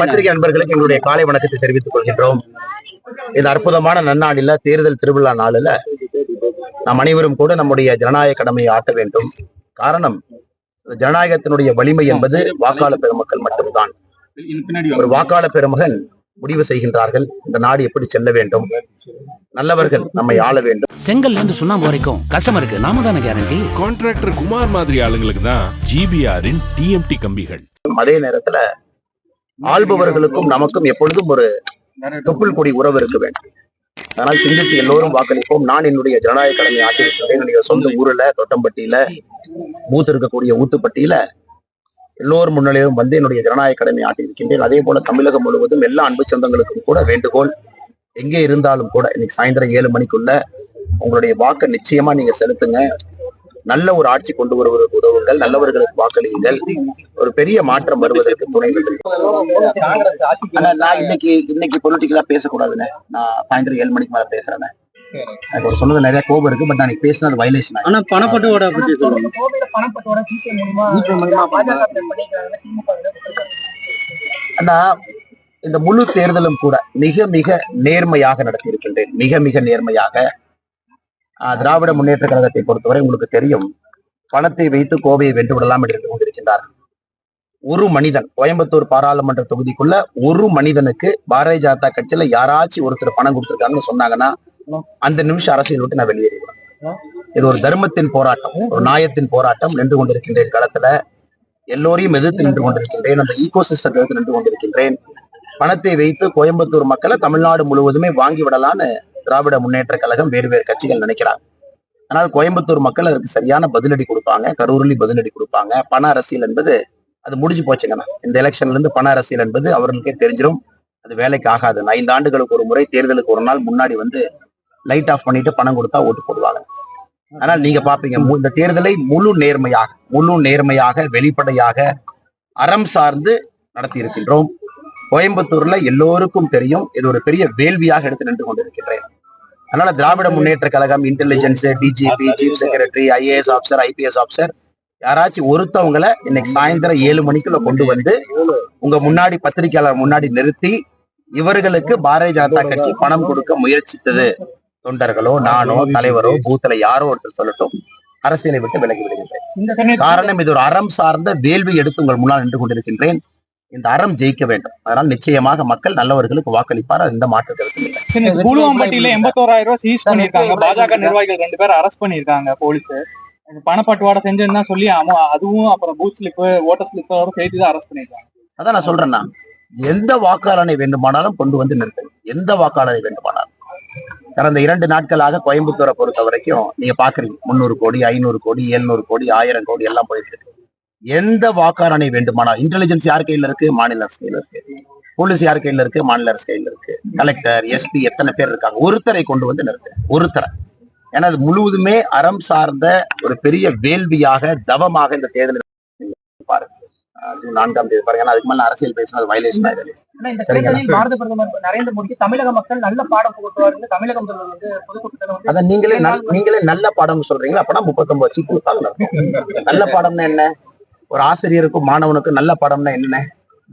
பத்திரிகை அன்பர்களுக்கு எங்களுடைய காலை வணக்கத்தை தெரிவித்துக் கொள்கின்றோம். இந்த அற்புதமான நன்னாளில தேர்தல் திருவிழா நாளில நாம் அனைவரும் கூட நம்முடைய ஜனநாயக கடமையை ஆட்ட வேண்டும். காரணம் ஜனநாயகத்தினுடைய வலிமை என்பது வாக்காளர் பெருமக்கள் மட்டும்தான். ஒரு வாக்காளர் பெருமகன் முடிவு செய்கின்றார்கள். இந்த நாடு எப்படி செல்ல வேண்டும்? நல்லவர்கள் நம்மை ஆள வேண்டும். செங்கல்ல இருந்து சுண்ணாம்பு வரைக்கும் கஸ்டமருக்கு நாம தானே கேரண்டி கான்ட்ராக்டர் குமார் மாதிரி ஆளுங்களுக்கு தான் ஜிபிஆரின் டிஎம்டி கம்பிகள். அதே நேரத்துல ஆள்பவர்களுக்கும் நமக்கும் எப்பொழுதும் ஒரு தொப்புள் கொடி உறவு இருக்க வேண்டும். அதனால் சிந்தித்து எல்லோரும் வாக்களிப்போம். நான் என்னுடைய ஜனநாயக கடமை ஆற்றிருக்கிறேன் என்னுடைய சொந்த ஊர்ல தொட்டம்பட்டியில பூத் இருக்கக்கூடிய ஊத்துப்பட்டியில எல்லோரும் முன்னிலையும் வந்து என்னுடைய ஜனநாயக கடமை ஆற்றியிருக்கின்றேன் அதே போல தமிழகம் முழுவதும் எல்லா அன்பு சொந்தங்களுக்கும் கூட வேண்டுகோள் எங்கே இருந்தாலும் கூட இன்னைக்கு சாயந்தரம் ஏழு மணிக்குள்ள உங்களுடைய வாக்கை நிச்சயமா நீங்க செலுத்துங்க. நல்ல ஒரு ஆட்சி கொண்டு வருவதற்கு உதவுங்கள் நல்லவர்களுக்கு வாக்களியுங்கள். ஒரு பெரிய மாற்றம் வருவதற்கு துணை நான் இன்னைக்கு இன்னைக்கு பொலிட்டிக்கலா பேசக்கூடாதுண்ணே. நான் சாயந்தரம் ஏழு மணிக்கு மேல பேசுறேன் எனக்கு ஒரு சொன்னது நிறைய கோபம் இருக்கு பட் நான் பேசினது வயலேஷன் ஆனா பணப்பட்டுவோட பத்தி சொல்லுங்க. ஆனா இந்த முழு தேர்தலும் கூட மிக மிக நேர்மையாக நடத்தி இருக்கின்றேன் மிக மிக நேர்மையாக. திராவிட முன்னேற்ற கழகத்தை பொறுத்தவரை உங்களுக்கு தெரியும் பணத்தை வைத்து கோவையை வென்று விடலாம் என்று கொண்டிருக்கின்றார்கள் கொண்டிருக்கின்றார் ஒரு மனிதன் கோயம்புத்தூர் பாராளுமன்ற தொகுதிக்குள்ள ஒரு மனிதனுக்கு பாரதிய ஜனதா கட்சியில யாராச்சும் ஒருத்தர் பணம் கொடுத்துருக்காங்கன்னு சொன்னாங்கன்னா அந்த நிமிஷம் அரசியல் விட்டு நான் வெளியேறிடுவேன் இது ஒரு தர்மத்தின் போராட்டம் ஒரு நாயத்தின் போராட்டம் நின்று கொண்டிருக்கின்றேன் களத்துல. எல்லோரையும் எதிர்த்து நின்று கொண்டிருக்கின்றேன் அந்த ஈகோ சிஸ்டத்தை எதிர்த்து நின்று கொண்டிருக்கின்றேன். பணத்தை வைத்து கோயம்புத்தூர் மக்களை தமிழ்நாடு முழுவதுமே வாங்கி விடலான்னு திராவிட முன்னேற்ற கழகம் வேறு வேறு கட்சிகள் நினைக்கிறாங்க. ஆனால் கோயம்புத்தூர் மக்கள் அதற்கு சரியான பதிலடி கொடுப்பாங்க கரூரில் பதிலடி கொடுப்பாங்க. பண அரசியல் என்பது அது முடிஞ்சு போச்சுங்கண்ணா இந்த எலெக்ஷன்ல இருந்து பண அரசியல் என்பது அவர்களுக்கே தெரிஞ்சிடும் அது வேலைக்கு ஆகாது. ஐந்து ஆண்டுகளுக்கு ஒரு முறை தேர்தலுக்கு ஒரு நாள் முன்னாடி வந்து லைட் ஆஃப் பண்ணிட்டு பணம் கொடுத்தா ஓட்டு போடுவாங்க. ஆனால் நீங்க பாப்பீங்க இந்த தேர்தலை முழு நேர்மையாக முழு நேர்மையாக வெளிப்படையாக அறம் சார்ந்து நடத்தி இருக்கின்றோம் கோயம்புத்தூர்ல எல்லோருக்கும் தெரியும் இது ஒரு பெரிய வேள்வியாக எடுத்து நின்று கொண்டிருக்கின்றேன். அதனால Dravida Munnetra Kazhagam intelligence DGP chief secretary IAS officer IPS officer யாராச்சும் ஒருத்தவங்களை இன்னைக்கு சாயந்தரம் ஏழு மணிக்குள்ள கொண்டு வந்து உங்க முன்னாடி பத்திரிகையாளர் முன்னாடி நிறுத்தி இவர்களுக்கு பாரதிய ஜனதா கட்சி பணம் கொடுக்க முயற்சித்தது. தொண்டர்களோ நானோ தலைவரோ பூத்துல யாரோ ஒருத்தர் சொல்லட்டும். அரசியலை விட்டு விலகி விடுகின்றேன். காரணம் இது ஒரு அறம் சார்ந்த வேள்வி எடுத்து உங்கள் முன்னால் நின்று கொண்டிருக்கின்றேன். இந்த அறம் ஜெயிக்க வேண்டும். அதனால் நிச்சயமாக மக்கள் நல்லவர்களுக்கு வாக்களிப்பார். அது எந்த மாற்று கருத்தும் இல்லை. கூலுவாம்பட்டியில எண்பத்தோராயிரம் ரூபாய் சீஸ் பண்ணிருக்காங்க பாஜக நிர்வாகிகள் ரெண்டு பேரும் அரெஸ்ட் பண்ணிருக்காங்க போலீஸ். பணப்பட்டுவாடை செஞ்சதுன்னு சொல்லி அதுவும் அப்புறம் பூத் ஸ்லிப்பு ஓட்டர் ஸ்லிப்போட சேர்த்து தான் அரெஸ்ட் பண்ணிருக்காங்க அதான் நான் சொல்றேன்னா எந்த வாக்காளனை வேண்டுமானாலும் கொண்டு வந்து நிறுத்துங்க எந்த வாக்காளரை வேண்டுமானாலும். கடந்த இரண்டு நாட்களாக கோயம்புத்தூரை பொறுத்த வரைக்கும் நீங்க பாக்குறீங்க. முந்நூறு கோடி ஐநூறு கோடி எழுநூறு கோடி ஆயிரம் கோடி எல்லாம் போயிட்டு இருக்கு. எந்த வாக்காளனை வேண்டுமானால் இன்டெலிஜென்ஸ் யார் கையில இருக்கு? மாநில அரசு கையில இருக்கு. போலீஸ் யார் கையில இருக்கு? மாநில அரசு கையில இருக்கு. கலெக்டர் எஸ்பி எத்தனை பேர் இருக்காங்க? ஒருத்தரை கொண்டு வந்து நிறுத்து. ஒருத்தரை. ஏன்னா அது முழுவதுமே அறம் சார்ந்த ஒரு பெரிய வேள்வியாக தவமாக இந்த தேர்தல் பாருங்க. ஜூன் நான்காம் தேதி பாருங்க. அதுக்கு மேல அரசியல் பேசினது வயலேஷன் ஆயிடுது இந்த. தேர்தலில் பாரத பிரதமர் நரேந்திர மோடிக்கு தமிழக மக்கள் நல்ல பாடம் புகட்டுவாருன்னு தமிழக முதல்வர் வந்து பொதுக்கூட்டத்தில் அதான் நீங்களே நீங்களே நல்ல பாடம் சொல்றீங்களா? அப்பனா முப்பத்தொன்பது சீட் கொடுத்தாங்க நல்ல பாடம்னா என்ன? ஒரு ஆசிரியருக்கும் மாணவனுக்கும் நல்ல பாடம்னா என்ன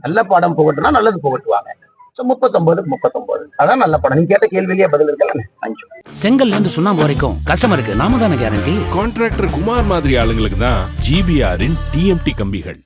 நல்ல பாடம் புகட்டுனா நல்லது புகட்டுவாங்க. முப்பத்தொன்பது முப்பத்தொன்பது. அதான் நல்ல பாடம். நீங்க கேட்ட கேள்வியிலேயே பதில் இருக்கல தேங்க்யூ செங்கல்ல இருந்து சுண்ணாம்பு வரைக்கும் கஸ்டமருக்கு நாம தானே கேரண்டி கான்ட்ராக்டர் குமார் மாதிரி ஆளுங்களுக்கு தான் ஜிபிஆரின் டிஎம்டி கம்பிகள்.